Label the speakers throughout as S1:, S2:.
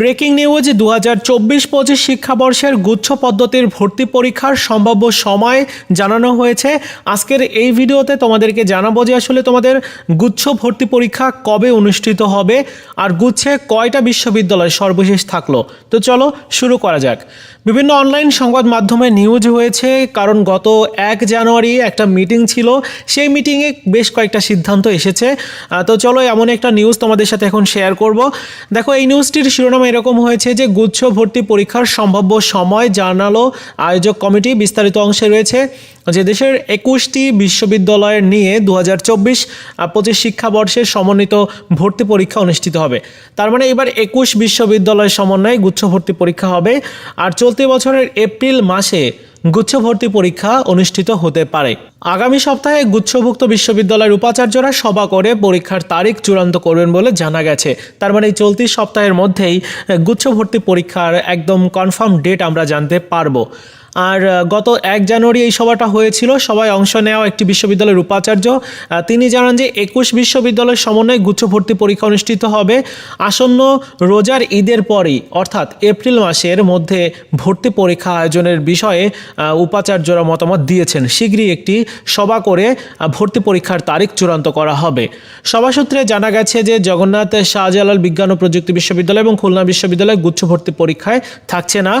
S1: Breaking news দু হাজার চব্বিশ পঁচিশ শিক্ষাবর্ষের গুচ্ছ পদ্ধতির ভর্তি পরীক্ষার সম্ভাব্য সময় জানানো হয়েছে আজকের এই ভিডিওতে তোমাদেরকে জানাবো যে আসলে তোমাদের গুচ্ছ ভর্তি পরীক্ষা কবে অনুষ্ঠিত হবে আর গুচ্ছে কয়টা বিশ্ববিদ্যালয় সর্বশেষ থাকলো তো চলো শুরু করা যাক বিভিন্ন অনলাইন সংবাদ মাধ্যমে নিউজ হয়েছে কারণ গত এক জানুয়ারি একটা মিটিং ছিল সেই মিটিংয়ে বেশ কয়েকটা সিদ্ধান্ত এসেছে তো চলো এমন একটা নিউজ তোমাদের সাথে এখন শেয়ার করব দেখো এই নিউজটির শিরোনাম ঘটনাক্রম এরকম হয়েছে যে গুচ্ছ ভর্তি পরীক্ষার সম্ভাব্য সময় জানালো আয়োজক কমিটি বিস্তারিত অংশে রয়েছে যে দেশের একুশটি বিশ্ববিদ্যালয়ের নিয়ে দু হাজার চব্বিশ পঁচিশ শিক্ষাবর্ষের সমন্বিত ভর্তি পরীক্ষা অনুষ্ঠিত হবে তার মানে এবার একুশ বিশ্ববিদ্যালয় সমন্বয়ে গুচ্ছ ভর্তি পরীক্ষা হবে আর চলতি বছরের এপ্রিল মাসে গুচ্ছ ভর্তি পরীক্ষা অনুষ্ঠিত হতে পারে আগামী সপ্তাহে গুচ্ছভুক্ত বিশ্ববিদ্যালয়ের উপাচার্যরা সভা করে পরীক্ষার তারিখ চূড়ান্ত করবেন বলে জানা গেছে তার মানে চলতি সপ্তাহের মধ্যেই গুচ্ছ ভর্তি পরীক্ষার একদম কনফার্ম ডেট আমরা জানতে পারবো আর গত এক জানুয়ারি এই সভাটা হয়েছিল সবাই অংশ নেওয়া একটি বিশ্ববিদ্যালয়ের উপাচার্য তিনি জানান যে একুশ বিশ্ববিদ্যালয়ের সমন্বয়ে গুচ্ছ ভর্তি পরীক্ষা অনুষ্ঠিত হবে আসন্ন রোজার ঈদের পরেই অর্থাৎ এপ্রিল মাসের মধ্যে ভর্তি পরীক্ষা আয়োজনের বিষয়ে উপাচার্যরা মতামত দিয়েছেন শীঘ্রই একটি সভা করে ভর্তি পরীক্ষার তারিখ চূড়ান্ত করা হবে সভা সূত্রে জানা গেছে যে জগন্নাথ শাহজালাল বিজ্ঞান ও প্রযুক্তি বিশ্ববিদ্যালয় এবং খুলনা বিশ্ববিদ্যালয় গুচ্ছ ভর্তি পরীক্ষায় থাকছে না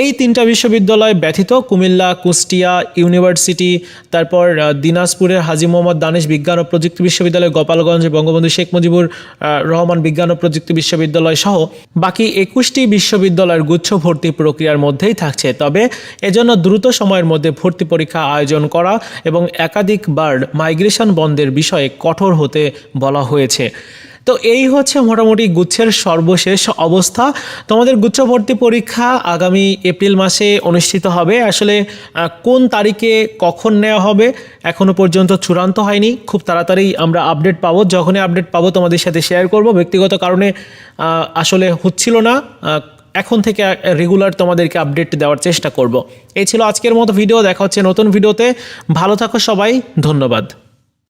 S1: এই তিনটা বিশ্ববিদ্যালয় ব্যথিত কুমিল্লা কুষ্টিয়া ইউনিভার্সিটি তারপর দিনাজপুরের হাজি মোহাম্মদ দানেশ বিজ্ঞান ও প্রযুক্তি বিশ্ববিদ্যালয় গোপালগঞ্জ বঙ্গবন্ধু শেখ মুজিবুর রহমান বিজ্ঞান ও প্রযুক্তি বিশ্ববিদ্যালয় সহ বাকি একুশটি বিশ্ববিদ্যালয়ের গুচ্ছ ভর্তি প্রক্রিয়ার মধ্যেই থাকছে তবে এজন্য দ্রুত সময়ের মধ্যে ভর্তি পরীক্ষা আয়োজন করা এবং একাধিকবার মাইগ্রেশন বন্ধের বিষয়ে কঠোর হতে বলা হয়েছে তো এই হচ্ছে মোটামুটি গুচ্ছের সর্বশেষ অবস্থা তোমাদের গুচ্ছ ভর্তি পরীক্ষা আগামী এপ্রিল মাসে অনুষ্ঠিত হবে আসলে কোন তারিখে কখন নেওয়া হবে এখনও পর্যন্ত চূড়ান্ত হয়নি খুব তাড়াতাড়ি আমরা আপডেট পাবো যখনই আপডেট পাবো তোমাদের সাথে শেয়ার করব ব্যক্তিগত কারণে আসলে হচ্ছিল না এখন থেকে রেগুলার তোমাদেরকে আপডেট দেওয়ার চেষ্টা করব। এই ছিল আজকের মতো ভিডিও দেখা হচ্ছে নতুন ভিডিওতে ভালো থাকো সবাই ধন্যবাদ